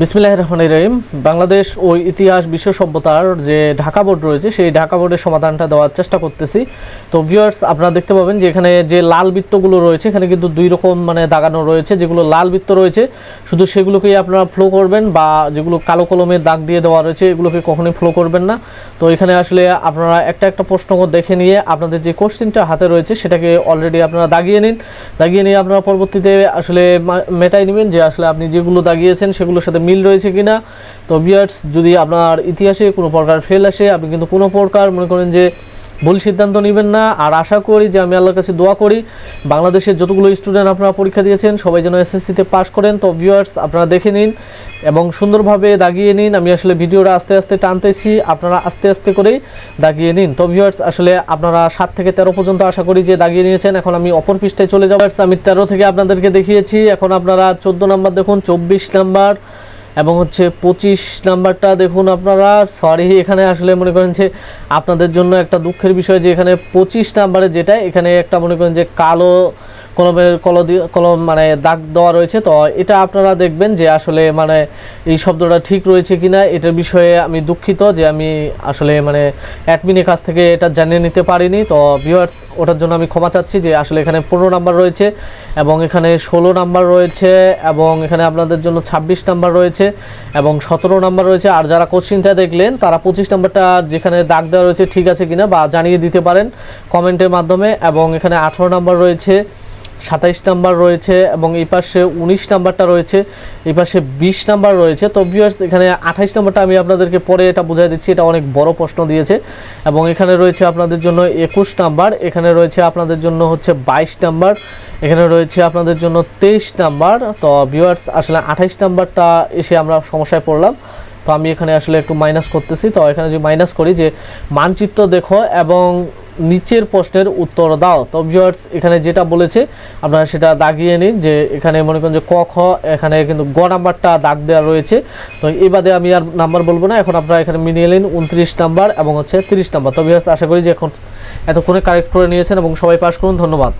বিসমিল্লাহ রহমান রহিম। বাংলাদেশ ও ইতিহাস বিশ্ব সভ্যতার যে ঢাকা বোর্ড রয়েছে, সেই ঢাকা বোর্ডের সমাধানটা দেওয়ার চেষ্টা করতেছি। তো ভিউয়ার্স আপনারা দেখতে পাবেন যে এখানে যে লাল বৃত্তগুলো রয়েছে, এখানে কিন্তু দুই রকম মানে দাগানো রয়েছে। যেগুলো লাল বৃত্ত রয়েছে, শুধু সেগুলোকেই আপনারা ফ্লো করবেন বা যেগুলো কালো কলমে দাগ দিয়ে দেওয়া রয়েছে, এগুলোকে কখনোই ফ্লো করবেন না। তো এখানে আসলে আপনারা একটা একটা প্রশ্ন দেখে নিয়ে আপনাদের যে কোশ্চেনটা হাতে রয়েছে, সেটাকে অলরেডি আপনারা দাগিয়ে নিন। দাগিয়ে নিয়ে আপনারা পরবর্তীতে আসলে মেটাই নেবেন যে আসলে আপনি যেগুলো দাগিয়েছেন, সেগুলোর সাথে মিল রয়েছে কিনা? তো বিয়ার্স যদি আপনার ইতিহাসে কোনো প্রকার ফেল আসে, আপনি কিন্তু কোনো প্রকার মনে করেন যে ভুল সিদ্ধান্ত নেবেন না। আর আশা করি যে আমি আল্লাহর কাছে দোয়া করি, বাংলাদেশের যতগুলো স্টুডেন্ট আপনারা পরীক্ষা দিয়েছেন, সবাই যেন এসএসসিতে পাশ করেন। তো ভিউয়ার্স আপনারা দেখে নিন এবং সুন্দরভাবে দাগিয়ে নিন। আমি আসলে ভিডিওটা আস্তে আস্তে টানতেছি, আপনারা আস্তে আস্তে করেই দাগিয়ে নিন। তো ভিউয়ার্স আসলে আপনারা সাত থেকে তেরো পর্যন্ত আশা করি যে দাগিয়ে নিয়েছেন। এখন আমি অপর পৃষ্ঠায় চলে যাব। আমি তেরো থেকে আপনাদেরকে দেখিয়েছি। এখন আপনারা চোদ্দ নাম্বার দেখুন, চব্বিশ নাম্বার। এবং হচ্ছে পঁচিশ নাম্বারটা দেখুন আপনারা। সরি এখানে আসলে মনে করেন যে আপনাদের জন্য একটা দুঃখের বিষয় যে এখানে পঁচিশ নাম্বারে যেটা, এখানে একটা মনে করেন যে কালো কলমের কল কলম মানে দাগ দেওয়া রয়েছে, তো এটা আপনারা দেখবেন যে আসলে মানে এই শব্দটা ঠিক রয়েছে কি না এটার বিষয়ে আমি দুঃখিত যে আমি আসলে মানে অ্যাডমিনের কাছ থেকে এটা জানিয়ে নিতে পারিনি। তো ভিউয়ার্স ওটার জন্য আমি ক্ষমা চাচ্ছি যে আসলে এখানে পনেরো নাম্বার রয়েছে এবং এখানে ষোলো নাম্বার রয়েছে এবং এখানে আপনাদের জন্য ছাব্বিশ নাম্বার রয়েছে এবং সতেরো নাম্বার রয়েছে। আর যারা কোশ্চিনটা দেখলেন, তারা পঁচিশ নাম্বারটা যেখানে দাগ দেওয়া রয়েছে ঠিক আছে কিনা বা জানিয়ে দিতে পারেন কমেন্টের মাধ্যমে। এবং এখানে আঠেরো নাম্বার রয়েছে সাতাইশ নাম্বার রয়েছে এবং এই পাশে উনিশ নাম্বারটা রয়েছে, এই পাশে বিশ নাম্বার রয়েছে। তো ভিউয়ার্স এখানে আঠাইশ নাম্বারটা আমি আপনাদেরকে পরে এটা বুঝাই দিচ্ছি, এটা অনেক বড় প্রশ্ন দিয়েছে। এবং এখানে রয়েছে আপনাদের জন্য একুশ নাম্বার, এখানে রয়েছে আপনাদের জন্য হচ্ছে বাইশ নাম্বার, এখানে রয়েছে আপনাদের জন্য তেইশ নাম্বার। তো ভিউয়ার্স আসলে আঠাইশ নাম্বারটা এসে আমরা সমস্যায় পড়লাম। তো আমি এখানে আসলে একটু মাইনাস করতেছি। তো এখানে যদি মাইনাস করি যে মানচিত্র দেখো এবং নিচের প্রশ্নের উত্তর দাও। তো ভিউয়ার্স এখানে যেটা বলেছে, আপনারা সেটা দাগিয়ে নিন যে এখানে মনে করেন যে ক, খ, এখানে কিন্তু গ নাম্বারটা দাগ দেওয়া রয়েছে। তো এই বাদে আমি আর নাম্বার বলব না, এখন আপনারা এখানে মিলিয়ে নিন উনত্রিশ নাম্বার এবং হচ্ছে তিরিশ নাম্বার। তো ভিউয়ার্স আশা করি যে এখন এতক্ষণে কারেক্ট করে নিয়েছেন এবং সবাই পাশ করুন, ধন্যবাদ।